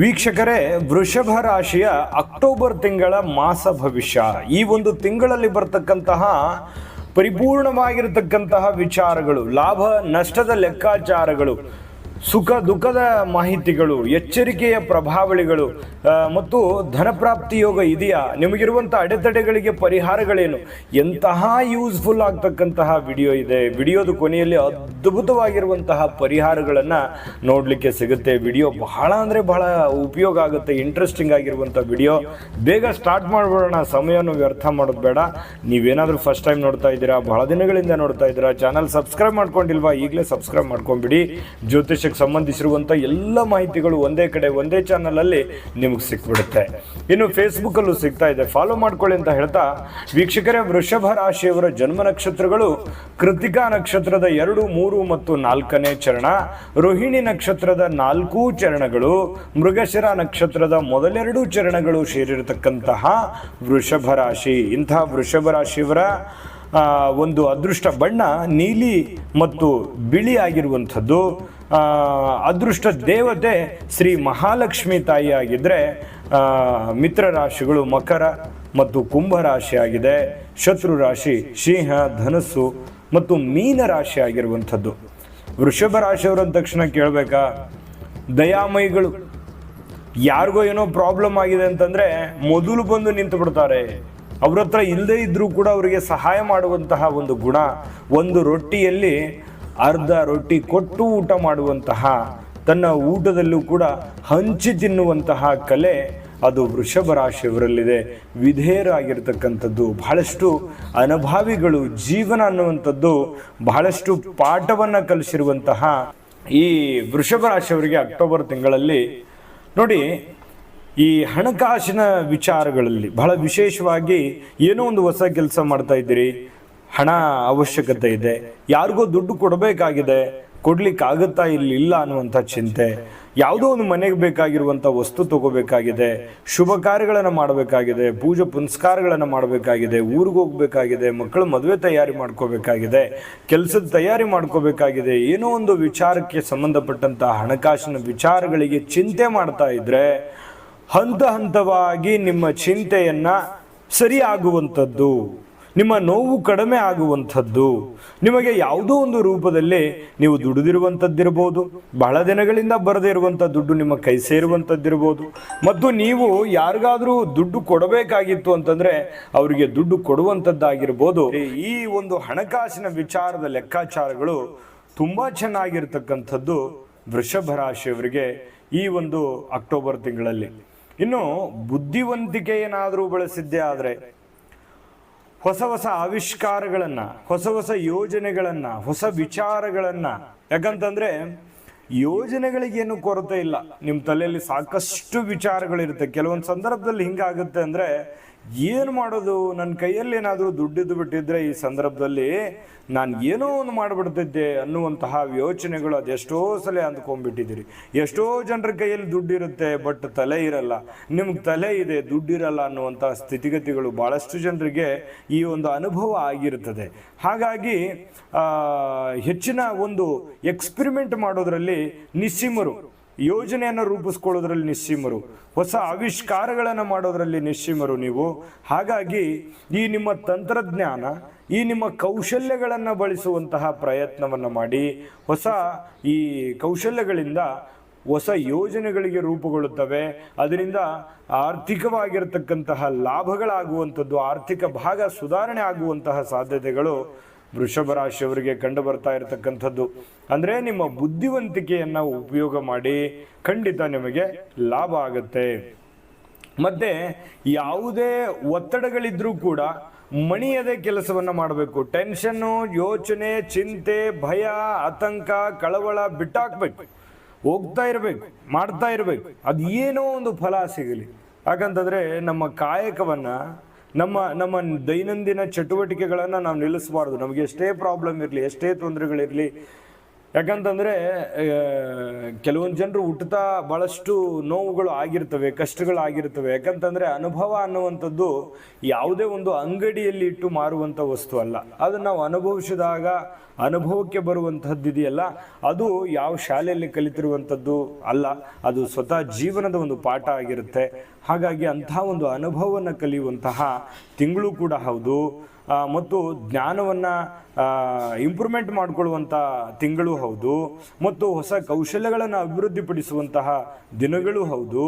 ವೀಕ್ಷಕರೇ, ವೃಷಭ ರಾಶಿಯ ಅಕ್ಟೋಬರ್ ತಿಂಗಳ ಮಾಸ ಭವಿಷ್ಯ. ಈ ಒಂದು ತಿಂಗಳಲ್ಲಿ ಬರ್ತಕ್ಕಂತಹ ಪರಿಪೂರ್ಣವಾಗಿರತಕ್ಕಂತಹ ವಿಚಾರಗಳು, ಲಾಭ, ನಷ್ಟದ ಲೆಕ್ಕಾಚಾರಗಳು ಸುಖ ದುಃಖದ ಮಾಹಿತಿಗಳು, ಎಚ್ಚರಿಕೆಯ ಪ್ರಭಾವಳಿಗಳು ಮತ್ತು ಧನಪ್ರಾಪ್ತಿ ಯೋಗ ಇದೆಯಾ? ನಿಮಗಿರುವಂಥ ಅಡೆತಡೆಗಳಿಗೆ ಪರಿಹಾರಗಳೇನು? ಎಂತಹ ಯೂಸ್ಫುಲ್ ಆಗ್ತಕ್ಕಂತಹ ವಿಡಿಯೋ ಇದೆ. ವಿಡಿಯೋದ ಕೊನೆಯಲ್ಲಿ ಅದ್ಭುತವಾಗಿರುವಂತಹ ಪರಿಹಾರಗಳನ್ನು ನೋಡಲಿಕ್ಕೆ ಸಿಗುತ್ತೆ. ವಿಡಿಯೋ ಬಹಳ ಅಂದರೆ ಬಹಳ ಉಪಯೋಗ ಆಗುತ್ತೆ. ಇಂಟ್ರೆಸ್ಟಿಂಗ್ ಆಗಿರುವಂಥ ವಿಡಿಯೋ ಬೇಗ ಸ್ಟಾರ್ಟ್ ಮಾಡಿಬಿಡೋಣ. ಸಮಯವನ್ನು ವ್ಯರ್ಥ ಮಾಡೋದು ಬೇಡ. ನೀವೇನಾದರೂ ಫಸ್ಟ್ ಟೈಮ್ ನೋಡ್ತಾ ಇದ್ದೀರಾ, ಬಹಳ ದಿನಗಳಿಂದ ನೋಡ್ತಾ ಇದ್ದೀರಾ ಚಾನಲ್ ಸಬ್ಸ್ಕ್ರೈಬ್ ಮಾಡ್ಕೊಂಡಿಲ್ವಾ, ಈಗಲೇ ಸಬ್ಸ್ಕ್ರೈಬ್ ಮಾಡ್ಕೊಂಬಿಡಿ. ಜ್ಯೋತಿಷಕ್ಕೆ ಸಂಬಂಧಿಸಿರುವಂಥ ಎಲ್ಲ ಮಾಹಿತಿಗಳು ಒಂದೇ ಕಡೆ, ಒಂದೇ ಚಾನಲಲ್ಲಿ ನಿಮಗೆ ಸಿಕ್ಬಿಡುತ್ತೆ. ಇನ್ನು ಫೇಸ್ಬುಕ್ಕಲ್ಲೂ ಸಿಗ್ತಾ ಇದೆ. ಫಾಲೋ ಮಾಡ್ಕೊಳ್ಳಿ ಅಂತ ಹೇಳ್ತಾ, ವೀಕ್ಷಕರೇ, ವೃಷಭ ರಾಶಿಯವರ ಜನ್ಮ ನಕ್ಷತ್ರಗಳು ಕೃತಿಕಾ ನಕ್ಷತ್ರದ ಎರಡು, ಮೂರು ಮತ್ತು ನಾಲ್ಕನೇ ಚರಣ, ರೋಹಿಣಿ ನಕ್ಷತ್ರದ ನಾಲ್ಕು ಚರಣಗಳು, ಮೃಗಶಿರ ನಕ್ಷತ್ರದ ಮೊದಲೆರಡು ಚರಣಗಳು ಸೇರಿರತಕ್ಕಂತಹ ವೃಷಭ ರಾಶಿ. ಇಂತಹ ವೃಷಭ ರಾಶಿಯವರ ಒಂದು ಅದೃಷ್ಟ ಬಣ್ಣ ನೀಲಿ ಮತ್ತು ಬಿಳಿ ಆಗಿರುವಂಥದ್ದು. ಅದೃಷ್ಟ ದೇವತೆ ಶ್ರೀ ಮಹಾಲಕ್ಷ್ಮಿ ತಾಯಿ ಆಗಿದ್ದರೆ ಮಿತ್ರ ರಾಶಿಗಳು ಮಕರ ಮತ್ತು ಕುಂಭ ರಾಶಿ ಆಗಿದೆ. ಶತ್ರು ರಾಶಿ ಸಿಂಹ, ಧನಸ್ಸು ಮತ್ತು ಮೀನ ರಾಶಿ ಆಗಿರುವಂಥದ್ದು. ವೃಷಭ ರಾಶಿಯವರು ಅಂದ ತಕ್ಷಣ ಕೇಳಬೇಕಾ? ದಯಾಮಯಿಗಳು. ಯಾರಿಗೋ ಏನೋ ಪ್ರಾಬ್ಲಮ್ ಆಗಿದೆ ಅಂತಂದ್ರೆ ಮೊದಲು ಬಂದು ನಿಂತು ಬಿಡ್ತಾರೆ ಅವ್ರ ಹತ್ರ ಇಲ್ಲದೇ ಇದ್ರೂ ಕೂಡ ಅವರಿಗೆ ಸಹಾಯ ಮಾಡುವಂತಹ ಒಂದು ಗುಣ, ಒಂದು ರೊಟ್ಟಿಯಲ್ಲಿ ಅರ್ಧ ರೊಟ್ಟಿ ಕೊಟ್ಟು ಊಟ ಮಾಡುವಂತಹ, ತನ್ನ ಊಟದಲ್ಲೂ ಕೂಡ ಹಂಚಿ ತಿನ್ನುವಂತಹ ಕಲೆ ಅದು ವೃಷಭ ರಾಶಿಯವರಲ್ಲಿದೆ. ವಿಧೇಯರಾಗಿರ್ತಕ್ಕಂಥದ್ದು ಬಹಳಷ್ಟು ಅನುಭಾವಿಗಳು ಜೀವನ ಅನ್ನುವಂಥದ್ದು ಬಹಳಷ್ಟು ಪಾಠವನ್ನು ಕಲಿಸಿರುವಂತಹ ಈ ವೃಷಭ ರಾಶಿಯವರಿಗೆ ಅಕ್ಟೋಬರ್ ತಿಂಗಳಲ್ಲಿ ನೋಡಿ ಈ ಹಣಕಾಸಿನ ವಿಚಾರಗಳಲ್ಲಿ ಬಹಳ ವಿಶೇಷವಾಗಿ ಏನೋ ಒಂದು ಹೊಸ ಕೆಲಸ ಮಾಡ್ತಾ ಇದ್ದೀರಿ. ಹಣ ಅವಶ್ಯಕತೆ ಇದೆ. ಯಾರಿಗೋ ದುಡ್ಡು ಕೊಡಬೇಕಾಗಿದೆ. ಕೊಡ್ಲಿಕ್ಕೆ ಆಗುತ್ತಾ ಇಲ್ಲಿ ಇಲ್ಲ ಅನ್ನುವಂಥ ಚಿಂತೆ. ಯಾವುದೋ ಒಂದು ಮನೆಗೆ ಬೇಕಾಗಿರುವಂಥ ವಸ್ತು ತಗೋಬೇಕಾಗಿದೆ. ಶುಭ ಕಾರ್ಯಗಳನ್ನು ಮಾಡಬೇಕಾಗಿದೆ. ಪೂಜೆ ಪುನಸ್ಕಾರಗಳನ್ನು ಮಾಡಬೇಕಾಗಿದೆ. ಊರಿಗೆ ಹೋಗಬೇಕಾಗಿದೆ. ಮಕ್ಕಳ ಮದುವೆ ತಯಾರಿ ಮಾಡ್ಕೋಬೇಕಾಗಿದೆ. ಕೆಲಸದ ತಯಾರಿ ಮಾಡ್ಕೋಬೇಕಾಗಿದೆ. ಏನೋ ಒಂದು ವಿಚಾರಕ್ಕೆ ಸಂಬಂಧಪಟ್ಟಂಥ ಹಣಕಾಸಿನ ವಿಚಾರಗಳಿಗೆ ಚಿಂತೆ ಮಾಡ್ತಾ ಇದ್ರೆ ಹಂತ ಹಂತವಾಗಿ ನಿಮ್ಮ ಚಿಂತೆಯನ್ನ ಸರಿಯಾಗುವಂಥದ್ದು, ನಿಮ್ಮ ನೋವು ಕಡಿಮೆ ಆಗುವಂಥದ್ದು, ನಿಮಗೆ ಯಾವುದೋ ಒಂದು ರೂಪದಲ್ಲಿ ನೀವು ದುಡಿದಿರುವಂಥದ್ದಿರ್ಬೋದು, ಬಹಳ ದಿನಗಳಿಂದ ಬರದೇ ಇರುವಂಥ ದುಡ್ಡು ನಿಮ್ಮ ಕೈ ಸೇರುವಂಥದ್ದಿರ್ಬೋದು, ಮತ್ತು ನೀವು ಯಾರಿಗಾದರೂ ದುಡ್ಡು ಕೊಡಬೇಕಾಗಿತ್ತು ಅಂತಂದರೆ ಅವರಿಗೆ ದುಡ್ಡು ಕೊಡುವಂಥದ್ದಾಗಿರ್ಬೋದು. ಈ ಒಂದು ಹಣಕಾಸಿನ ವಿಚಾರದ ಲೆಕ್ಕಾಚಾರಗಳು ತುಂಬ ಚೆನ್ನಾಗಿರ್ತಕ್ಕಂಥದ್ದು ವೃಷಭ ರಾಶಿಯವರಿಗೆ ಈ ಒಂದು ಅಕ್ಟೋಬರ್ ತಿಂಗಳಲ್ಲಿ. ಇನ್ನು ಬುದ್ಧಿವಂತಿಕೆ ಏನಾದರೂ ಬಳಸಿದ್ದೇ ಆದರೆ ಹೊಸ ಹೊಸ ಆವಿಷ್ಕಾರಗಳನ್ನು, ಹೊಸ ಹೊಸ ಯೋಜನೆಗಳನ್ನು, ಹೊಸ ವಿಚಾರಗಳನ್ನು. ಯಾಕಂತಂದರೆ ಯೋಜನೆಗಳಿಗೇನು ಕೊರತೆ ಇಲ್ಲ. ನಿಮ್ಮ ತಲೆಯಲ್ಲಿ ಸಾಕಷ್ಟು ವಿಚಾರಗಳಿರುತ್ತೆ. ಕೆಲವೊಂದು ಸಂದರ್ಭದಲ್ಲಿ ಹಿಂಗಾಗುತ್ತೆ ಅಂದ್ರೆ ಏನು ಮಾಡೋದು? ನನ್ನ ಕೈಯಲ್ಲಿ ಏನಾದರೂ ದುಡ್ಡಿದ್ದು ಬಿಟ್ಟಿದ್ರೆ ಈ ಸಂದರ್ಭದಲ್ಲಿ ನಾನು ಏನೋ ಒಂದು ಮಾಡಿಬಿಡ್ತಿದ್ದೆ ಅನ್ನುವಂತಹ ಯೋಚನೆಗಳು ಅದೆಷ್ಟೋ ಸಲ ಅಂದ್ಕೊಂಡ್ಬಿಟ್ಟಿದ್ದೀರಿ. ಎಷ್ಟೋ ಜನರ ಕೈಯಲ್ಲಿ ದುಡ್ಡಿರುತ್ತೆ, ಬಟ್ ತಲೆ ಇರಲ್ಲ. ನಿಮ್ಗೆ ತಲೆ ಇದೆ, ದುಡ್ಡಿರಲ್ಲ ಅನ್ನುವಂತಹ ಸ್ಥಿತಿಗತಿಗಳು ಭಾಳಷ್ಟು ಜನರಿಗೆ ಈ ಒಂದು ಅನುಭವ ಆಗಿರುತ್ತದೆ ಹಾಗಾಗಿ ಹೆಚ್ಚಿನ ಒಂದು ಎಕ್ಸ್ಪಿರಿಮೆಂಟ್ ಮಾಡೋದರಲ್ಲಿ ನಿಸ್ಸೀಮರು ಯೋಜನೆಯನ್ನು ರೂಪಿಸ್ಕೊಳ್ಳೋದ್ರಲ್ಲಿ ನಿಸ್ಸೀಮರು. ಹೊಸ ಆವಿಷ್ಕಾರಗಳನ್ನು ಮಾಡೋದ್ರಲ್ಲಿ ನಿಸ್ಸೀಮರು ನೀವು. ಹಾಗಾಗಿ ಈ ನಿಮ್ಮ ತಂತ್ರಜ್ಞಾನ, ಈ ನಿಮ್ಮ ಕೌಶಲ್ಯಗಳನ್ನು ಬಳಸುವಂತಹ ಪ್ರಯತ್ನವನ್ನು ಮಾಡಿ. ಹೊಸ ಈ ಕೌಶಲ್ಯಗಳಿಂದ ಹೊಸ ಯೋಜನೆಗಳಿಗೆ ರೂಪುಗೊಳ್ಳುತ್ತವೆ. ಅದರಿಂದ ಆರ್ಥಿಕವಾಗಿರತಕ್ಕಂತಹ ಲಾಭಗಳಾಗುವಂಥದ್ದು, ಆರ್ಥಿಕ ಭಾಗ ಸುಧಾರಣೆ ಆಗುವಂತಹ ಸಾಧ್ಯತೆಗಳು ವೃಷಭ ರಾಶಿಯವರಿಗೆ ಕಂಡು ಬರ್ತಾ ಇರತಕ್ಕಂಥದ್ದು. ಅಂದ್ರೆ ನಿಮ್ಮ ಬುದ್ಧಿವಂತಿಕೆಯನ್ನು ಉಪಯೋಗ ಮಾಡಿ ಖಂಡಿತ ನಿಮಗೆ ಲಾಭ ಆಗುತ್ತೆ. ಮತ್ತೆ ಯಾವುದೇ ಒತ್ತಡಗಳಿದ್ರೂ ಕೂಡ ಮಣಿಯದೆ ಕೆಲಸವನ್ನ ಮಾಡಬೇಕು. ಟೆನ್ಷನ್ನು ಯೋಚನೆ, ಚಿಂತೆ, ಭಯ, ಆತಂಕ, ಕಳವಳ ಬಿಟ್ಟಾಕ್ಬೇಕು. ಹೋಗ್ತಾ ಇರಬೇಕು, ಮಾಡ್ತಾ ಇರಬೇಕು. ಅದು ಏನೋ ಒಂದು ಫಲ ಸಿಗಲಿ. ಯಾಕಂತಂದರೆ ನಮ್ಮ ಕಾಯಕವನ್ನ ನಮ್ಮ ನಮ್ಮ ದೈನಂದಿನ ಚಟುವಟಿಕೆಗಳನ್ನು ನಾವು ನಿಲ್ಲಿಸಬಾರ್ದು. ನಮಗೆ ಎಷ್ಟೇ ಪ್ರಾಬ್ಲಮ್ ಇರಲಿ ಎಷ್ಟೇ ತೊಂದರೆಗಳಿರಲಿ ಯಾಕಂತಂದ್ರೆ ಕೆಲವೊಂದು ಜನರು ಹುಟ್ಟುತ್ತಾ ಬಹಳಷ್ಟು ನೋವುಗಳು ಆಗಿರ್ತವೆ ಕಷ್ಟಗಳು ಆಗಿರ್ತವೆ ಯಾಕಂತಂದ್ರೆ, ಅನುಭವ ಅನ್ನುವಂಥದ್ದು ಯಾವುದೇ ಒಂದು ಅಂಗಡಿಯಲ್ಲಿ ಇಟ್ಟು ಮಾರುವಂಥ ವಸ್ತು ಅಲ್ಲ. ಅದನ್ನು ನಾವು ಅನುಭವಿಸಿದಾಗ ಅನುಭವಕ್ಕೆ ಬರುವಂತಹದ್ದು ಇದೆಯಲ್ಲ ಅದು ಯಾವ ಶಾಲೆಯಲ್ಲಿ ಕಲಿತಿರುವಂಥದ್ದು ಅಲ್ಲ, ಅದು ಸ್ವತಃ ಜೀವನದ ಒಂದು ಪಾಠ ಆಗಿರುತ್ತೆ. ಹಾಗಾಗಿ ಅಂತಹ ಒಂದು ಅನುಭವವನ್ನು ಕಲಿಯುವಂತಹ ತಿಂಗಳು ಕೂಡ ಹೌದು. ಮತ್ತು ಜ್ಞಾನವನ್ನು ಇಂಪ್ರೂವ್ಮೆಂಟ್ ಮಾಡಿಕೊಳ್ಳುವಂಥ ತಿಂಗಳು ಹೌದು, ಮತ್ತು ಹೊಸ ಕೌಶಲ್ಯಗಳನ್ನು ಅಭಿವೃದ್ಧಿಪಡಿಸುವಂತಹ ದಿನಗಳು ಹೌದು,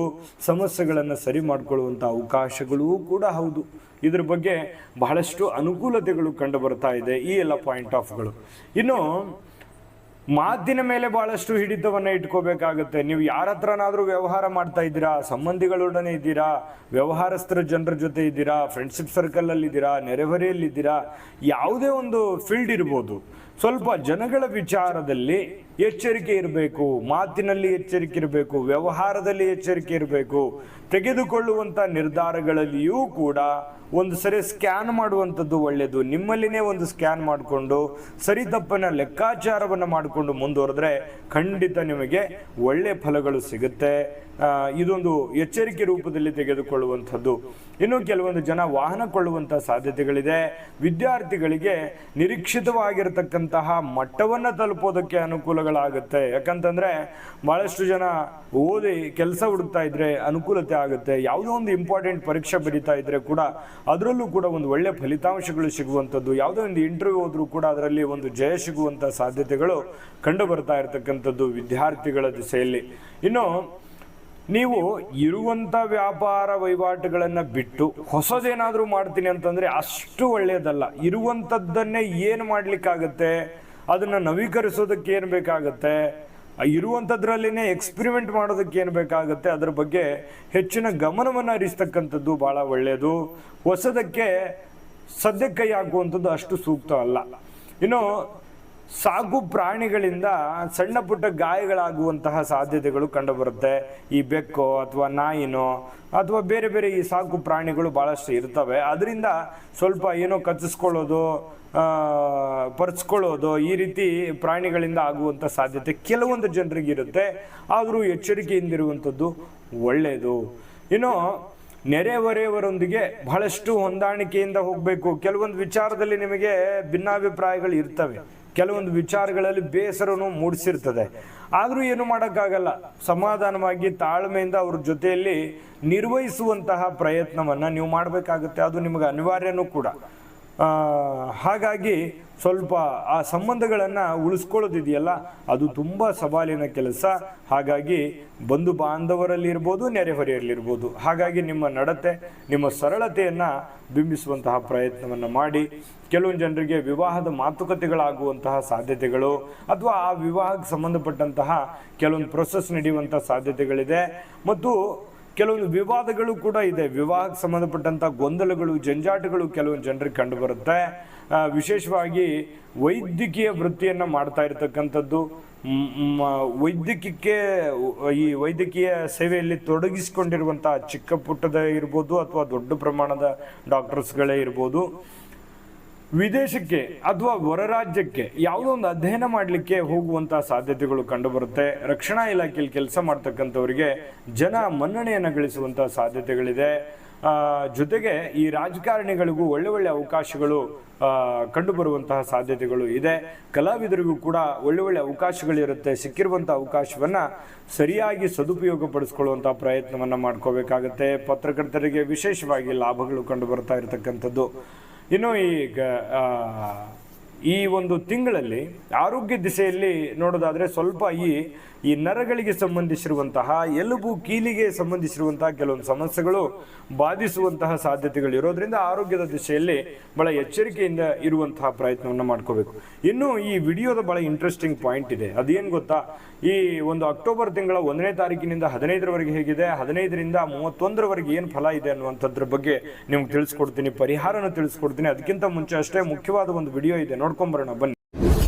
ಸಮಸ್ಯೆಗಳನ್ನು ಸರಿ ಮಾಡಿಕೊಳ್ಳುವಂಥ ಅವಕಾಶಗಳೂ ಕೂಡ ಹೌದು. ಇದ್ರ ಬಗ್ಗೆ ಬಹಳಷ್ಟು ಅನುಕೂಲತೆಗಳು ಕಂಡು ಬರ್ತಾ ಇದೆ ಈ ಎಲ್ಲ ಪಾಯಿಂಟ್ ಆಫ್ಗಳು ಇನ್ನು ಮಾತಿನ ಮೇಲೆ ಬಹಳಷ್ಟು ಹಿಡಿತವನ್ನು ಇಟ್ಕೋಬೇಕಾಗುತ್ತೆ. ನೀವು ಯಾರ ಹತ್ರನಾದರೂ ವ್ಯವಹಾರ ಮಾಡ್ತಾ ಇದ್ದೀರಾ, ಸಂಬಂಧಿಗಳೊಡನೆ ಇದ್ದೀರಾ, ವ್ಯವಹಾರಸ್ಥರ ಜನರ ಜೊತೆ ಇದ್ದೀರಾ ಫ್ರೆಂಡ್ಶಿಪ್ ಸರ್ಕಲ್ ಅಲ್ಲಿ ಇದ್ದೀರಾ ನೆರೆಹೊರೆಯಲ್ಲಿದ್ದೀರಾ ಯಾವುದೇ ಒಂದು ಫೀಲ್ಡ್ ಇರ್ಬೋದು. ಸ್ವಲ್ಪ ಜನಗಳ ವಿಚಾರದಲ್ಲಿ ಎಚ್ಚರಿಕೆ ಇರಬೇಕು, ಮಾತಿನಲ್ಲಿ ಎಚ್ಚರಿಕೆ ಇರಬೇಕು, ವ್ಯವಹಾರದಲ್ಲಿ ಎಚ್ಚರಿಕೆ ಇರಬೇಕು ತೆಗೆದುಕೊಳ್ಳುವಂಥ ನಿರ್ಧಾರಗಳಲ್ಲಿಯೂ ಕೂಡ ಒಂದು ಸರಿ ಸ್ಕ್ಯಾನ್ ಮಾಡುವಂಥದ್ದು ಒಳ್ಳೆಯದು ನಿಮ್ಮಲ್ಲಿನೇ ಒಂದು ಸ್ಕ್ಯಾನ್ ಮಾಡಿಕೊಂಡು ಸರಿ ತಪ್ಪನ ಲೆಕ್ಕಾಚಾರವನ್ನು ಮಾಡಿಕೊಂಡು ಮುಂದುವರೆದ್ರೆ ಖಂಡಿತ ನಿಮಗೆ ಒಳ್ಳೆಯ ಫಲಗಳು ಸಿಗುತ್ತೆ. ಇದೊಂದು ಎಚ್ಚರಿಕೆ ರೂಪದಲ್ಲಿ ತೆಗೆದುಕೊಳ್ಳುವಂಥದ್ದು. ಇನ್ನು ಕೆಲವೊಂದು ಜನ ವಾಹನ ಕೊಳ್ಳುವಂಥ ಸಾಧ್ಯತೆಗಳಿದೆ. ವಿದ್ಯಾರ್ಥಿಗಳಿಗೆ ನಿರೀಕ್ಷಿತವಾಗಿರತಕ್ಕಂತಹ ಮಟ್ಟವನ್ನು ತಲುಪೋದಕ್ಕೆ ಅನುಕೂಲಗಳಾಗುತ್ತೆ. ಯಾಕಂತಂದರೆ ಭಾಳಷ್ಟು ಜನ ಓದಿ ಕೆಲಸ ಹುಡುಕ್ತಾ ಇದ್ರೆ ಅನುಕೂಲತೆ ಆಗುತ್ತೆ. ಯಾವುದೋ ಒಂದು ಇಂಪಾರ್ಟೆಂಟ್ ಪರೀಕ್ಷೆ ಬರೀತಾ ಇದ್ರೆ ಕೂಡ ಅದರಲ್ಲೂ ಕೂಡ ಒಂದು ಒಳ್ಳೆ ಫಲಿತಾಂಶಗಳು ಸಿಗುವಂಥದ್ದು. ಯಾವುದೋ ಒಂದು ಇಂಟರ್ವ್ಯೂ ಹೋದರೂ ಕೂಡ ಅದರಲ್ಲಿ ಒಂದು ಜಯ ಸಿಗುವಂಥ ಸಾಧ್ಯತೆಗಳು ಕಂಡು ಬರ್ತಾ ಇರತಕ್ಕಂಥದ್ದು ವಿದ್ಯಾರ್ಥಿಗಳ ದಿಸೆಯಲ್ಲಿ. ಇನ್ನು, ನೀವು ಇರುವಂಥ ವ್ಯಾಪಾರ ವಹಿವಾಟುಗಳನ್ನು ಬಿಟ್ಟು ಹೊಸದೇನಾದರೂ ಮಾಡ್ತೀನಿ ಅಂತಂದರೆ ಅಷ್ಟು ಒಳ್ಳೆಯದಲ್ಲ ಇರುವಂಥದ್ದನ್ನೇ ಏನು ಮಾಡಲಿಕ್ಕಾಗತ್ತೆ? ಅದನ್ನು ನವೀಕರಿಸೋದಕ್ಕೆ ಏನು ಬೇಕಾಗತ್ತೆ? ಇರುವಂಥದ್ರಲ್ಲಿನೇ ಎಕ್ಸ್ಪಿರಿಮೆಂಟ್ ಮಾಡೋದಕ್ಕೆ ಏನು ಬೇಕಾಗುತ್ತೆ? ಅದರ ಬಗ್ಗೆ ಹೆಚ್ಚಿನ ಗಮನವನ್ನು ಹರಿಸ್ತಕ್ಕಂಥದ್ದು ಭಾಳ ಒಳ್ಳೆಯದು ಹೊಸದಕ್ಕೆ ಸದ್ಯಕ್ಕೆ ಹಾಕುವಂಥದ್ದು ಅಷ್ಟು ಸೂಕ್ತ ಅಲ್ಲ. ಇನ್ನು ಸಾಕು ಪ್ರಾಣಿಗಳಿಂದ ಸಣ್ಣ ಪುಟ್ಟ ಗಾಯಗಳಾಗುವಂತಹ ಸಾಧ್ಯತೆಗಳು ಕಂಡುಬರುತ್ತೆ. ಈ ಬೆಕ್ಕೋ ಅಥವಾ ನಾಯಿನೋ ಅಥವಾ ಬೇರೆ ಬೇರೆ ಈ ಸಾಕು ಪ್ರಾಣಿಗಳು ಭಾಳಷ್ಟು ಇರ್ತವೆ. ಅದರಿಂದ ಸ್ವಲ್ಪ ಏನೋ ಕಚ್ಚಿಸ್ಕೊಳ್ಳೋದು ಪರ್ಚ್ಕೊಳ್ಳೋದು ಈ ರೀತಿ ಪ್ರಾಣಿಗಳಿಂದ ಆಗುವಂಥ ಸಾಧ್ಯತೆ ಕೆಲವೊಂದು ಜನರಿಗೆ ಇರುತ್ತೆ. ಆದರೂ ಎಚ್ಚರಿಕೆಯಿಂದಿರುವಂಥದ್ದು ಒಳ್ಳೆಯದು. ಇನ್ನು ನೆರೆಹೊರೆಯವರೊಂದಿಗೆ ಬಹಳಷ್ಟು ಹೊಂದಾಣಿಕೆಯಿಂದ ಹೋಗಬೇಕು. ಕೆಲವೊಂದು ವಿಚಾರದಲ್ಲಿ ನಿಮಗೆ ಭಿನ್ನಾಭಿಪ್ರಾಯಗಳು ಇರ್ತವೆ. ಕೆಲವೊಂದು ವಿಚಾರಗಳಲ್ಲಿ ಬೇಸರನು ಮೂಡಿಸಿರ್ತದೆ. ಆದರೂ ಏನು ಮಾಡೋಕ್ಕಾಗಲ್ಲ. ಸಮಾಧಾನವಾಗಿ ತಾಳ್ಮೆಯಿಂದ ಅವ್ರ ಜೊತೆಯಲ್ಲಿ ನಿರ್ವಹಿಸುವಂತಹ ಪ್ರಯತ್ನವನ್ನು ನೀವು ಮಾಡಬೇಕಾಗುತ್ತೆ. ಅದು ನಿಮಗೆ ಅನಿವಾರ್ಯನೂ ಕೂಡ. ಹಾಗಾಗಿ ಸ್ವಲ್ಪ ಆ ಸಂಬಂಧಗಳನ್ನು ಉಳಿಸ್ಕೊಳ್ಳೋದಿದೆಯಲ್ಲ, ಅದು ತುಂಬ ಸವಾಲಿನ ಕೆಲಸ. ಹಾಗಾಗಿ ಬಂಧು ಬಾಂಧವರಲ್ಲಿರ್ಬೋದು, ನೆರೆಹೊರೆಯಲ್ಲಿರ್ಬೋದು. ಹಾಗಾಗಿ ನಿಮ್ಮ ನಡತೆ, ನಿಮ್ಮ ಸರಳತೆಯನ್ನು ಬಿಂಬಿಸುವಂತಹ ಪ್ರಯತ್ನವನ್ನು ಮಾಡಿ. ಕೆಲವೊಂದು ಜನರಿಗೆ ವಿವಾಹದ ಮಾತುಕತೆಗಳಾಗುವಂತಹ ಸಾಧ್ಯತೆಗಳು, ಅಥವಾ ಆ ವಿವಾಹಕ್ಕೆ ಸಂಬಂಧಪಟ್ಟಂತಹ ಕೆಲವೊಂದು ಪ್ರೊಸೆಸ್ ನಡೆಯುವಂಥ ಸಾಧ್ಯತೆಗಳಿದೆ. ಮತ್ತು ಕೆಲವೊಂದು ವಿವಾದಗಳು ಕೂಡ ಇದೆ. ವಿವಾಹಕ್ಕೆ ಸಂಬಂಧಪಟ್ಟಂಥ ಗೊಂದಲಗಳು, ಜಂಜಾಟಗಳು ಕೆಲವೊಂದು ಜನರಿಗೆ ಕಂಡುಬರುತ್ತೆ. ಬರುತ್ತೆ ವಿಶೇಷವಾಗಿ ವೈದ್ಯಕೀಯ ವೃತ್ತಿಯನ್ನು ಮಾಡ್ತಾ ಇರತಕ್ಕಂಥದ್ದು. ವೈದ್ಯಕೀಯಕ್ಕೆ, ಈ ವೈದ್ಯಕೀಯ ಸೇವೆಯಲ್ಲಿ ತೊಡಗಿಸಿಕೊಂಡಿರುವಂಥ ಚಿಕ್ಕ ಪುಟ್ಟದ ಇರ್ಬೋದು ಅಥವಾ ದೊಡ್ಡ ಪ್ರಮಾಣದ ಡಾಕ್ಟರ್ಸ್ಗಳೇ ಇರ್ಬೋದು. ವಿದೇಶಕ್ಕೆ ಅಥವಾ ಹೊರ ರಾಜ್ಯಕ್ಕೆ ಯಾವುದೋ ಒಂದು ಅಧ್ಯಯನ ಮಾಡಲಿಕ್ಕೆ ಹೋಗುವಂಥ ಸಾಧ್ಯತೆಗಳು ಕಂಡುಬರುತ್ತೆ. ರಕ್ಷಣಾ ಇಲಾಖೆಯಲ್ಲಿ ಕೆಲಸ ಮಾಡ್ತಕ್ಕಂಥವರಿಗೆ ಜನ ಮನ್ನಣೆಯನ್ನು ಗಳಿಸುವಂಥ ಸಾಧ್ಯತೆಗಳಿದೆ. ಜೊತೆಗೆ ಈ ರಾಜಕಾರಣಿಗಳಿಗೂ ಒಳ್ಳೆ ಒಳ್ಳೆ ಅವಕಾಶಗಳು ಕಂಡುಬರುವಂತಹ ಸಾಧ್ಯತೆಗಳು ಇದೆ. ಕಲಾವಿದರಿಗೂ ಕೂಡ ಒಳ್ಳೆ ಒಳ್ಳೆ ಅವಕಾಶಗಳಿರುತ್ತೆ. ಸಿಕ್ಕಿರುವಂಥ ಅವಕಾಶವನ್ನು ಸರಿಯಾಗಿ ಸದುಪಯೋಗ ಪಡಿಸ್ಕೊಳ್ಳುವಂಥ ಪ್ರಯತ್ನವನ್ನು ಮಾಡ್ಕೋಬೇಕಾಗತ್ತೆ. ಪತ್ರಕರ್ತರಿಗೆ ವಿಶೇಷವಾಗಿ ಲಾಭಗಳು ಕಂಡು ಬರ್ತಾ ಇರತಕ್ಕಂಥದ್ದು. ಇನ್ನು ಈಗ ಈ ಒಂದು ತಿಂಗಳಲ್ಲಿ ಆರೋಗ್ಯ ದಿಸೆಯಲ್ಲಿ ನೋಡೋದಾದರೆ ಸ್ವಲ್ಪ ಈ ಈ ನರಗಳಿಗೆ ಸಂಬಂಧಿಸಿರುವಂತಹ, ಎಲುಬು ಕೀಲಿಗೆ ಸಂಬಂಧಿಸಿರುವಂತಹ ಕೆಲವೊಂದು ಸಮಸ್ಯೆಗಳು ಬಾಧಿಸುವಂತಹ ಸಾಧ್ಯತೆಗಳು ಇರೋದ್ರಿಂದ ಆರೋಗ್ಯದ ದಿಶೆಯಲ್ಲಿ ಬಹಳ ಎಚ್ಚರಿಕೆಯಿಂದ ಇರುವಂತಹ ಪ್ರಯತ್ನವನ್ನು ಮಾಡ್ಕೋಬೇಕು. ಇನ್ನು ಈ ವಿಡಿಯೋದ ಬಹಳ ಇಂಟ್ರೆಸ್ಟಿಂಗ್ ಪಾಯಿಂಟ್ ಇದೆ. ಅದೇನು ಗೊತ್ತಾ? ಈ ಒಂದು ಅಕ್ಟೋಬರ್ ತಿಂಗಳ ಒಂದನೇ ತಾರೀಕಿನಿಂದ ಹದಿನೈದರವರೆಗೆ ಹೇಗಿದೆ. ಹದಿನೈದರಿಂದ ಮೂವತ್ತೊಂದರವರೆಗೆ ಏನು ಫಲ ಇದೆ ಅನ್ನುವಂಥದ್ರ ಬಗ್ಗೆ ನಿಮ್ಗೆ ತಿಳಿಸ್ಕೊಡ್ತೀನಿ, ಪರಿಹಾರನ ತಿಳಿಸ್ಕೊಡ್ತೀನಿ. ಅದಕ್ಕಿಂತ ಮುಂಚೆ ಅಷ್ಟೇ ಮುಖ್ಯವಾದ ಒಂದು ವಿಡಿಯೋ ಇದೆ. ನೋಡ್ಕೊಂಬರೋಣ, ಬನ್ನಿ.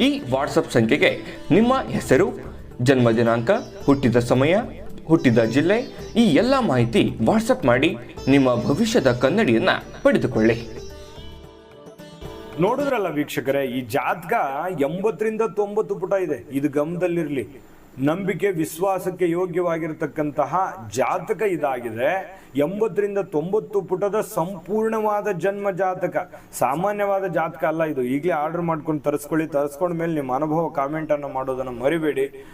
ಈ ವಾಟ್ಸಪ್ ಸಂಖ್ಯೆಗೆ ನಿಮ್ಮ ಹೆಸರು, ಜನ್ಮ ದಿನಾಂಕ, ಹುಟ್ಟಿದ ಸಮಯ, ಹುಟ್ಟಿದ ಜಿಲ್ಲೆ, ಈ ಎಲ್ಲ ಮಾಹಿತಿ ವಾಟ್ಸಪ್ ಮಾಡಿ ನಿಮ್ಮ ಭವಿಷ್ಯದ ಕನ್ನಡಿಯನ್ನ ಪಡೆದುಕೊಳ್ಳಿ. ನೋಡಿದ್ರಲ್ಲ ವೀಕ್ಷಕರೇ, ಈ ಜಾತಕ ಎಂಬತ್ತರಿಂದ ತೊಂಬತ್ತು ಪುಟ ಇದೆ. ಇದು ಗಮನದಲ್ಲಿರಲಿ. ನಂಬಿಕೆ, ವಿಶ್ವಾಸಕ್ಕೆ ಯೋಗ್ಯವಾಗಿರತಕ್ಕಂತಹ ಜಾತಕ ಇದಾಗಿದೆ. ಎಂಬತ್ತರಿಂದ ತೊಂಬತ್ತು ಪುಟದ ಸಂಪೂರ್ಣವಾದ ಜನ್ಮ ಜಾತಕ. ಸಾಮಾನ್ಯವಾದ ಜಾತಕ ಅಲ್ಲ ಇದು. ಈಗಲೇ ಆರ್ಡರ್ ಮಾಡ್ಕೊಂಡು ತರಿಸ್ಕೊಳ್ಳಿ. ತರಿಸ್ಕೊಂಡ ಮೇಲೆ ನಿಮ್ಮ ಅನುಭವ ಕಾಮೆಂಟ್ ಅನ್ನು ಮಾಡೋದನ್ನು ಮರಿಬೇಡಿ.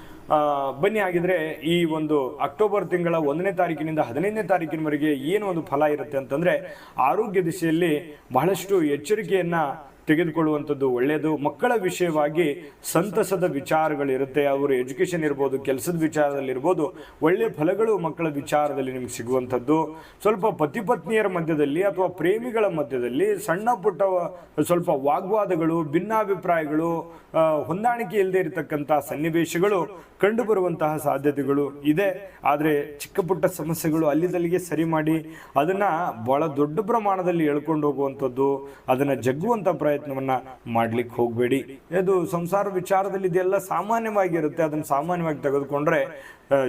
ಬನ್ನಿ ಆಗಿದ್ರೆ ಈ ಒಂದು ಅಕ್ಟೋಬರ್ ತಿಂಗಳ ಒಂದನೇ ತಾರೀಕಿನಿಂದ ಹದಿನೈದನೇ ತಾರೀಕಿನವರೆಗೆ ಏನು ಒಂದು ಫಲ ಇರುತ್ತೆ ಅಂತಂದ್ರೆ, ಆರೋಗ್ಯ ದಿಶೆಯಲ್ಲಿ ಬಹಳಷ್ಟು ಎಚ್ಚರಿಕೆಯನ್ನ ತೆಗೆದುಕೊಳ್ಳುವಂಥದ್ದು ಒಳ್ಳೆಯದು. ಮಕ್ಕಳ ವಿಷಯವಾಗಿ ಸಂತಸದ ವಿಚಾರಗಳಿರುತ್ತೆ. ಅವರು ಎಜುಕೇಶನ್ ಇರ್ಬೋದು, ಕೆಲಸದ ವಿಚಾರದಲ್ಲಿರ್ಬೋದು ಒಳ್ಳೆಯ ಫಲಗಳು ಮಕ್ಕಳ ವಿಚಾರದಲ್ಲಿ ನಿಮ್ಗೆ ಸಿಗುವಂಥದ್ದು. ಸ್ವಲ್ಪ ಪತಿ ಪತ್ನಿಯರ ಮಧ್ಯದಲ್ಲಿ ಅಥವಾ ಪ್ರೇಮಿಗಳ ಮಧ್ಯದಲ್ಲಿ ಸಣ್ಣ ಪುಟ್ಟ ಸ್ವಲ್ಪ ವಾಗ್ವಾದಗಳು, ಭಿನ್ನಾಭಿಪ್ರಾಯಗಳು ಹೊಂದಾಣಿಕೆ ಇಲ್ಲದೆ ಇರತಕ್ಕಂಥ ಸನ್ನಿವೇಶಗಳು ಕಂಡುಬರುವಂತಹ ಸಾಧ್ಯತೆಗಳು ಇದೆ. ಆದರೆ ಚಿಕ್ಕ ಪುಟ್ಟ ಸಮಸ್ಯೆಗಳು ಅಲ್ಲಿದಲ್ಲಿಗೆ ಸರಿ ಮಾಡಿ ಅದನ್ನು ಬಹಳ ದೊಡ್ಡ ಪ್ರಮಾಣದಲ್ಲಿ ಎಳ್ಕೊಂಡು ಹೋಗುವಂಥದ್ದು, ಅದನ್ನು ಜಗ್ಗುವಂಥ ಜಗ್ಗುವಂತ ಪ್ರಯತ್ನವನ್ನ ಮಾಡ್ಲಿಕ್ಕೆ ಹೋಗಬೇಡಿ. ಇದು ಸಂಸಾರ ವಿಚಾರದಲ್ಲಿ ಇದೆಲ್ಲ ಸಾಮಾನ್ಯವಾಗಿರುತ್ತೆ. ಅದನ್ನ ಸಾಮಾನ್ಯವಾಗಿ ತೆಗೆದುಕೊಂಡ್ರೆ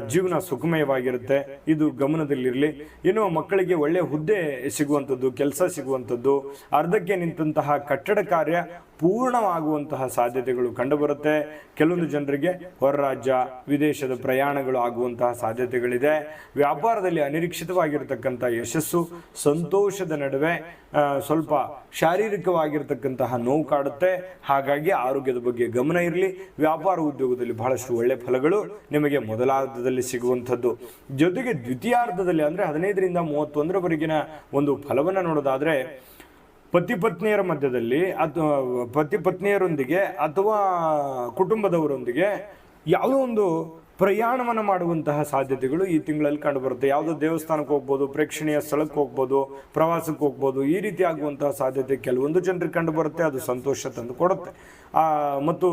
ಜೀವನ ಸುಖಮಯವಾಗಿರುತ್ತೆ. ಇದು ಗಮನದಲ್ಲಿರಲಿ. ಇನ್ನು ಮಕ್ಕಳಿಗೆ ಒಳ್ಳೆ ಹುದ್ದೆ ಸಿಗುವಂಥದ್ದು, ಕೆಲಸ ಸಿಗುವಂಥದ್ದು, ಅರ್ಧಕ್ಕೆ ನಿಂತಹ ಕಟ್ಟಡ ಕಾರ್ಯ ಪೂರ್ಣವಾಗುವಂತಹ ಸಾಧ್ಯತೆಗಳು ಕಂಡುಬರುತ್ತೆ. ಕೆಲವೊಂದು ಜನರಿಗೆ ಹೊರ ರಾಜ್ಯ ವಿದೇಶದ ಪ್ರಯಾಣಗಳು ಆಗುವಂತಹ ಸಾಧ್ಯತೆಗಳಿದೆ. ವ್ಯಾಪಾರದಲ್ಲಿ ಅನಿರೀಕ್ಷಿತವಾಗಿರತಕ್ಕಂಥ ಯಶಸ್ಸು, ಸಂತೋಷದ ನಡುವೆ ಸ್ವಲ್ಪ ಶಾರೀರಿಕವಾಗಿರ್ತಕ್ಕಂತಹ ನೋವು ಕಾಡುತ್ತೆ. ಹಾಗಾಗಿ ಆರೋಗ್ಯದ ಬಗ್ಗೆ ಗಮನ ಇರಲಿ. ವ್ಯಾಪಾರ ಉದ್ಯೋಗದಲ್ಲಿ ಬಹಳಷ್ಟು ಒಳ್ಳೆ ಫಲಗಳು ನಿಮಗೆ ಮೊದಲಾರ್ಧದಲ್ಲಿ ಸಿಗುವಂಥದ್ದು. ಜೊತೆಗೆ ದ್ವಿತೀಯಾರ್ಧದಲ್ಲಿ ಅಂದರೆ ಹದಿನೈದರಿಂದ ಮೂವತ್ತೊಂದರವರೆಗಿನ ಒಂದು ಫಲವನ್ನು ನೋಡೋದಾದ್ರೆ ಪತಿ ಪತ್ನಿಯರ ಮಧ್ಯದಲ್ಲಿ ಅಥವಾ ಪತಿ ಪತ್ನಿಯರೊಂದಿಗೆ ಅಥವಾ ಕುಟುಂಬದವರೊಂದಿಗೆ ಯಾವುದೋ ಒಂದು ಪ್ರಯಾಣವನ್ನು ಮಾಡುವಂತಹ ಸಾಧ್ಯತೆಗಳು ಈ ತಿಂಗಳಲ್ಲಿ ಕಂಡುಬರುತ್ತೆ. ಯಾವುದೋ ದೇವಸ್ಥಾನಕ್ಕೆ ಹೋಗ್ಬೋದು, ಪ್ರೇಕ್ಷಣೀಯ ಸ್ಥಳಕ್ಕೆ ಹೋಗ್ಬೋದು, ಪ್ರವಾಸಕ್ಕೆ ಹೋಗ್ಬೋದು, ಈ ರೀತಿ ಆಗುವಂತಹ ಸಾಧ್ಯತೆ ಕೆಲವೊಂದು ಜನರಿಗೆ ಕಂಡುಬರುತ್ತೆ, ಅದು ಸಂತೋಷ ತಂದು ಕೊಡುತ್ತೆ. ಮತ್ತು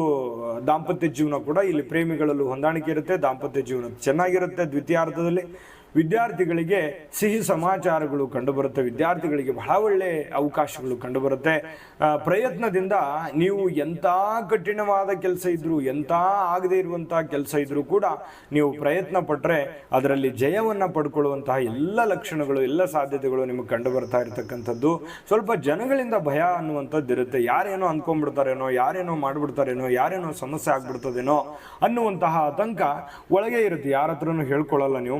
ದಾಂಪತ್ಯ ಜೀವನ ಕೂಡ ಇಲ್ಲಿ ಪ್ರೇಮಿಗಳಲ್ಲೂ ಹೊಂದಾಣಿಕೆ ಇರುತ್ತೆ, ದಾಂಪತ್ಯ ಜೀವನ ಚೆನ್ನಾಗಿರುತ್ತೆ ದ್ವಿತೀಯಾರ್ಧದಲ್ಲಿ. ವಿದ್ಯಾರ್ಥಿಗಳಿಗೆ ಸಿಹಿ ಸಮಾಚಾರಗಳು ಕಂಡುಬರುತ್ತೆ, ವಿದ್ಯಾರ್ಥಿಗಳಿಗೆ ಬಹಳ ಒಳ್ಳೆ ಅವಕಾಶಗಳು ಕಂಡುಬರುತ್ತೆ. ಪ್ರಯತ್ನದಿಂದ ನೀವು ಎಂಥ ಕಠಿಣವಾದ ಕೆಲಸ ಇದ್ದರೂ ಎಂಥ ಆಗದೇ ಇರುವಂತಹ ಕೆಲಸ ಇದ್ದರೂ ಕೂಡ ನೀವು ಪ್ರಯತ್ನ ಪಟ್ಟರೆ ಅದರಲ್ಲಿ ಜಯವನ್ನು ಪಡ್ಕೊಳ್ಳುವಂತಹ ಎಲ್ಲ ಲಕ್ಷಣಗಳು, ಎಲ್ಲ ಸಾಧ್ಯತೆಗಳು ನಿಮಗೆ ಕಂಡು ಬರ್ತಾ ಇರತಕ್ಕಂಥದ್ದು. ಸ್ವಲ್ಪ ಜನಗಳಿಂದ ಭಯ ಅನ್ನುವಂಥದ್ದು ಇರುತ್ತೆ. ಯಾರೇನೋ ಅಂದ್ಕೊಂಡ್ಬಿಡ್ತಾರೇನೋ, ಯಾರೇನೋ ಮಾಡಿಬಿಡ್ತಾರೇನೋ, ಯಾರೇನೋ ಸಮಸ್ಯೆ ಆಗ್ಬಿಡ್ತದೇನೋ ಅನ್ನುವಂತಹ ಆತಂಕ ಒಳಗೆ ಇರುತ್ತೆ. ಯಾರ ಹತ್ರನೂ ಹೇಳ್ಕೊಳ್ಳಲ್ಲ ನೀವು.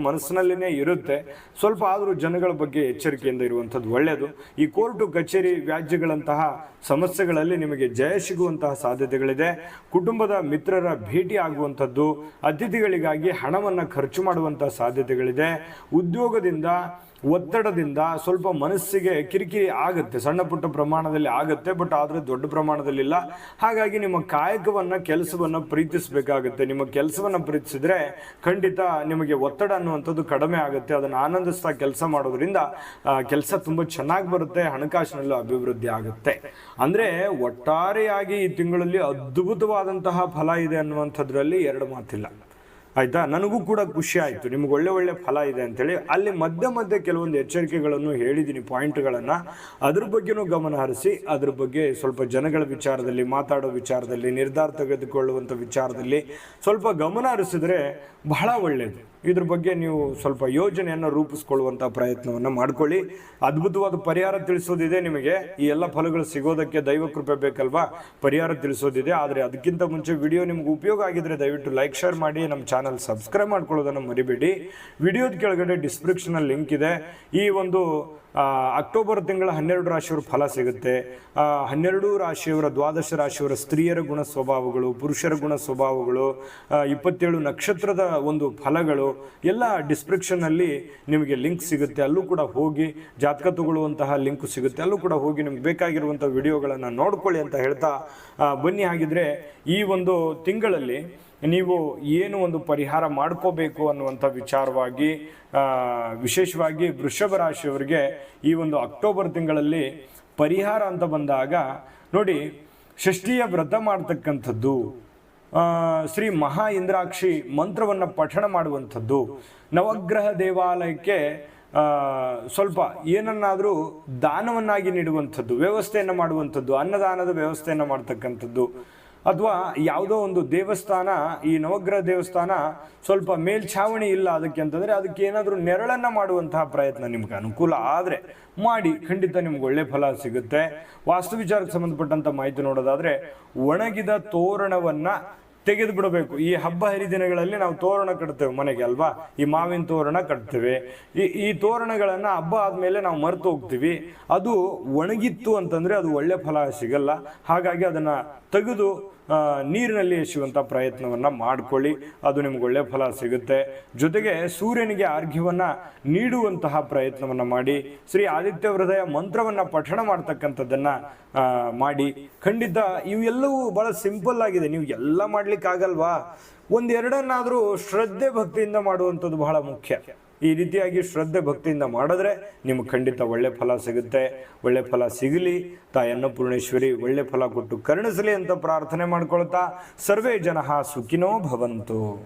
ಇರುತ್ತೆ. ಸ್ವಲ್ಪ ಆದರೂ ಜನಗಳ ಬಗ್ಗೆ ಎಚ್ಚರಿಕೆಯಿಂದ ಇರುವಂಥದ್ದು ಒಳ್ಳೆಯದು. ಈ ಕೋರ್ಟು, ಕಚೇರಿ, ವ್ಯಾಜ್ಯಗಳಂತಹ ಸಮಸ್ಯೆಗಳಲ್ಲಿ ನಿಮಗೆ ಜಯ ಸಿಗುವಂತಹ ಸಾಧ್ಯತೆಗಳಿದೆ. ಕುಟುಂಬದ ಮಿತ್ರರ ಭೇಟಿ ಆಗುವಂಥದ್ದು, ಅತಿಥಿಗಳಿಗಾಗಿ ಹಣವನ್ನು ಖರ್ಚು ಮಾಡುವಂತಹ ಸಾಧ್ಯತೆಗಳಿದೆ. ಉದ್ಯೋಗದಿಂದ ಒತ್ತಡದಿಂದ ಸ್ವಲ್ಪ ಮನಸ್ಸಿಗೆ ಕಿರಿಕಿರಿ ಆಗುತ್ತೆ, ಸಣ್ಣ ಪುಟ್ಟ ಪ್ರಮಾಣದಲ್ಲಿ ಆಗುತ್ತೆ, ಬಟ್ ಆದರೆ ದೊಡ್ಡ ಪ್ರಮಾಣದಲ್ಲಿಲ್ಲ. ಹಾಗಾಗಿ ನಿಮ್ಮ ಕಾಯಕವನ್ನು, ಕೆಲಸವನ್ನು ಪ್ರೀತಿಸಬೇಕಾಗುತ್ತೆ. ನಿಮ್ಮ ಕೆಲಸವನ್ನು ಪ್ರೀತಿಸಿದ್ರೆ ಖಂಡಿತ ನಿಮಗೆ ಒತ್ತಡ ಅನ್ನುವಂಥದ್ದು ಕಡಿಮೆ ಆಗುತ್ತೆ. ಅದನ್ನು ಆನಂದಿಸ್ತಾ ಕೆಲಸ ಮಾಡೋದ್ರಿಂದ ಕೆಲಸ ತುಂಬ ಚೆನ್ನಾಗಿ ಬರುತ್ತೆ, ಹಣಕಾಸಿನಲ್ಲೂ ಅಭಿವೃದ್ಧಿ ಆಗುತ್ತೆ. ಅಂದರೆ ಒಟ್ಟಾರೆಯಾಗಿ ಈ ತಿಂಗಳಲ್ಲಿ ಅದ್ಭುತವಾದಂತಹ ಫಲ ಇದೆ ಅನ್ನುವಂಥದ್ರಲ್ಲಿ ಎರಡು ಮಾತಿಲ್ಲ. ಆಯ್ತಾ? ನನಗೂ ಕೂಡ ಖುಷಿ ಆಯಿತು. ನಿಮ್ಗೆ ಒಳ್ಳೆ ಒಳ್ಳೆ ಫಲ ಇದೆ ಅಂತೇಳಿ. ಅಲ್ಲಿ ಮಧ್ಯೆ ಮಧ್ಯೆ ಕೆಲವೊಂದು ಎಚ್ಚರಿಕೆಗಳನ್ನು ಹೇಳಿದ್ದೀನಿ, ಪಾಯಿಂಟ್ಗಳನ್ನು. ಅದ್ರ ಬಗ್ಗೆನೂ ಗಮನ ಹರಿಸಿ, ಅದ್ರ ಬಗ್ಗೆ ಸ್ವಲ್ಪ ಜನಗಳ ವಿಚಾರದಲ್ಲಿ, ಮಾತಾಡೋ ವಿಚಾರದಲ್ಲಿ, ನಿರ್ಧಾರ ತೆಗೆದುಕೊಳ್ಳುವಂಥ ವಿಚಾರದಲ್ಲಿ ಸ್ವಲ್ಪ ಗಮನ ಹರಿಸಿದ್ರೆ ಬಹಳ ಒಳ್ಳೆಯದು ಇದ್ರ ಬಗ್ಗೆ ನೀವು ಸ್ವಲ್ಪ ಯೋಜನೆಯನ್ನು ರೂಪಿಸ್ಕೊಳ್ಳುವಂಥ ಪ್ರಯತ್ನವನ್ನು ಮಾಡ್ಕೊಳ್ಳಿ. ಅದ್ಭುತವಾದ ಪರಿಹಾರ ತಿಳಿಸೋದಿದೆ ನಿಮಗೆ. ಈ ಎಲ್ಲ ಫಲಗಳು ಸಿಗೋದಕ್ಕೆ ದೈವ ಕೃಪೆ ಬೇಕಲ್ವಾ? ಪರಿಹಾರ ತಿಳಿಸೋದಿದೆ. ಆದರೆ ಅದಕ್ಕಿಂತ ಮುಂಚೆ ವಿಡಿಯೋ ನಿಮ್ಗೆ ಉಪಯೋಗ ಆಗಿದ್ರೆ ದಯವಿಟ್ಟು ಲೈಕ್, ಶೇರ್ ಮಾಡಿ, ನಮ್ಮ ಚಾನಲ್ ಸಬ್ಸ್ಕ್ರೈಬ್ ಮಾಡ್ಕೊಳ್ಳೋದನ್ನು ಮರಿಬೇಡಿ. ವಿಡಿಯೋದ ಕೆಳಗಡೆ ಡಿಸ್ಕ್ರಿಪ್ಷನಲ್ಲಿ ಲಿಂಕ್ ಇದೆ. ಈ ಒಂದು ಅಕ್ಟೋಬರ್ ತಿಂಗಳ ಹನ್ನೆರಡು ರಾಶಿಯವರ ಫಲ ಸಿಗುತ್ತೆ. ಹನ್ನೆರಡು ರಾಶಿಯವರ ದ್ವಾದಶ ರಾಶಿಯವರ ಸ್ತ್ರೀಯರ ಗುಣ ಸ್ವಭಾವಗಳು, ಪುರುಷರ ಗುಣ ಸ್ವಭಾವಗಳು ಇಪ್ಪತ್ತೇಳು ನಕ್ಷತ್ರದ ಒಂದು ಫಲಗಳು, ಎಲ್ಲ ಡಿಸ್ಕ್ರಿಪ್ಷನ್ನಲ್ಲಿ ನಿಮಗೆ ಲಿಂಕ್ ಸಿಗುತ್ತೆ. ಅಲ್ಲೂ ಕೂಡ ಹೋಗಿ ಜಾತಕ ತಗೊಳ್ಳುವಂತಹ ಲಿಂಕ್ ಸಿಗುತ್ತೆ. ಅಲ್ಲೂ ಕೂಡ ಹೋಗಿ ನಿಮ್ಗೆ ಬೇಕಾಗಿರುವಂಥ ವಿಡಿಯೋಗಳನ್ನು ನೋಡ್ಕೊಳ್ಳಿ ಅಂತ ಹೇಳ್ತಾ ಬನ್ನಿ. ಹಾಗಿದ್ರೆ ಈ ಒಂದು ತಿಂಗಳಲ್ಲಿ ನೀವು ಏನು ಒಂದು ಪರಿಹಾರ ಮಾಡ್ಕೋಬೇಕು ಅನ್ನುವಂಥ ವಿಚಾರವಾಗಿ ವಿಶೇಷವಾಗಿ ವೃಷಭ ರಾಶಿಯವರಿಗೆ ಈ ಒಂದು ಅಕ್ಟೋಬರ್ ತಿಂಗಳಲ್ಲಿ ಪರಿಹಾರ ಅಂತ ಬಂದಾಗ, ನೋಡಿ, ಷಷ್ಠಿಯ ವ್ರತ ಮಾಡ್ತಕ್ಕಂಥದ್ದು ಶ್ರೀ ಮಹಾ ಇಂದ್ರಾಕ್ಷಿ ಮಂತ್ರವನ್ನು ಪಠಣ ಮಾಡುವಂಥದ್ದು, ನವಗ್ರಹ ದೇವಾಲಯಕ್ಕೆ ಸ್ವಲ್ಪ ಏನನ್ನಾದರೂ ದಾನವನ್ನಾಗಿ ನೀಡುವಂಥದ್ದು, ವ್ಯವಸ್ಥೆಯನ್ನು ಮಾಡುವಂಥದ್ದು, ಅನ್ನದಾನದ ವ್ಯವಸ್ಥೆಯನ್ನು ಮಾಡ್ತಕ್ಕಂಥದ್ದು ಅಥವಾ ಯಾವುದೋ ಒಂದು ದೇವಸ್ಥಾನ, ಈ ನವಗ್ರಹ ದೇವಸ್ಥಾನ ಸ್ವಲ್ಪ ಮೇಲ್ಛಾವಣಿ ಇಲ್ಲ ಅದಕ್ಕೆ ಅಂತಂದರೆ ಅದಕ್ಕೆ ಏನಾದರೂ ನೆರಳನ್ನು ಮಾಡುವಂತಹ ಪ್ರಯತ್ನ ನಿಮ್ಗೆ ಅನುಕೂಲ ಆದರೆ ಮಾಡಿ, ಖಂಡಿತ ನಿಮ್ಗೆ ಒಳ್ಳೆ ಫಲ ಸಿಗುತ್ತೆ. ವಾಸ್ತು ವಿಚಾರಕ್ಕೆ ಸಂಬಂಧಪಟ್ಟಂಥ ಮಾಹಿತಿ ನೋಡೋದಾದರೆ, ಒಣಗಿದ ತೋರಣವನ್ನು ತೆಗೆದು ಬಿಡಬೇಕು. ಈ ಹಬ್ಬ ಹರಿದಿನಗಳಲ್ಲಿ ನಾವು ತೋರಣ ಕಟ್ತೇವೆ ಮನೆಗೆ ಅಲ್ವಾ? ಈ ಮಾವಿನ ತೋರಣ ಕಟ್ತೇವೆ. ಈ ಈ ತೋರಣಗಳನ್ನ ಹಬ್ಬ ಆದ್ಮೇಲೆ ನಾವು ಮರೆತು ಹೋಗ್ತೀವಿ. ಅದು ಒಣಗಿತ್ತು ಅಂತಂದ್ರೆ ಅದು ಒಳ್ಳೆ ಫಲ ಸಿಗಲ್ಲ. ಹಾಗಾಗಿ ಅದನ್ನ ತೆಗೆದು ನೀರಿನಲ್ಲಿ ಎಸೆಯುವಂಥ ಪ್ರಯತ್ನವನ್ನು ಮಾಡಿಕೊಳ್ಳಿ. ಅದು ನಿಮ್ಗೆ ಒಳ್ಳೆಯ ಫಲ ಸಿಗುತ್ತೆ. ಜೊತೆಗೆ ಸೂರ್ಯನಿಗೆ ಅರ್ಘ್ಯವನ್ನು ನೀಡುವಂತಹ ಪ್ರಯತ್ನವನ್ನು ಮಾಡಿ, ಶ್ರೀ ಆದಿತ್ಯ ಹೃದಯ ಮಂತ್ರವನ್ನು ಪಠಣ ಮಾಡ್ತಕ್ಕಂಥದ್ದನ್ನು ಮಾಡಿ. ಖಂಡಿತ ಇವೆಲ್ಲವೂ ಭಾಳ ಸಿಂಪಲ್ ಆಗಿದೆ. ನೀವು ಎಲ್ಲ ಮಾಡಲಿಕ್ಕಾಗಲ್ವಾ? ಒಂದೆರಡನ್ನಾದರೂ ಶ್ರದ್ಧೆ ಭಕ್ತಿಯಿಂದ ಮಾಡುವಂಥದ್ದು ಬಹಳ ಮುಖ್ಯ. ಈ ರೀತಿಯಾಗಿ ಶ್ರದ್ಧೆ ಭಕ್ತಿಯಿಂದ ಮಾಡಿದ್ರೆ ನಿಮ್ಗೆ ಖಂಡಿತ ಒಳ್ಳೆ ಫಲ ಸಿಗುತ್ತೆ. ಒಳ್ಳೆ ಫಲ ಸಿಗಲಿ. ತಾಯಿ ಅನ್ನಪೂರ್ಣೇಶ್ವರಿ ಒಳ್ಳೆ ಫಲ ಕೊಟ್ಟು ಕರುಣಿಸಲಿ ಅಂತ ಪ್ರಾರ್ಥನೆ ಮಾಡ್ಕೊಳ್ತಾ ಸರ್ವೇ ಜನ ಸುಖಿನೋ ಭವಂತು.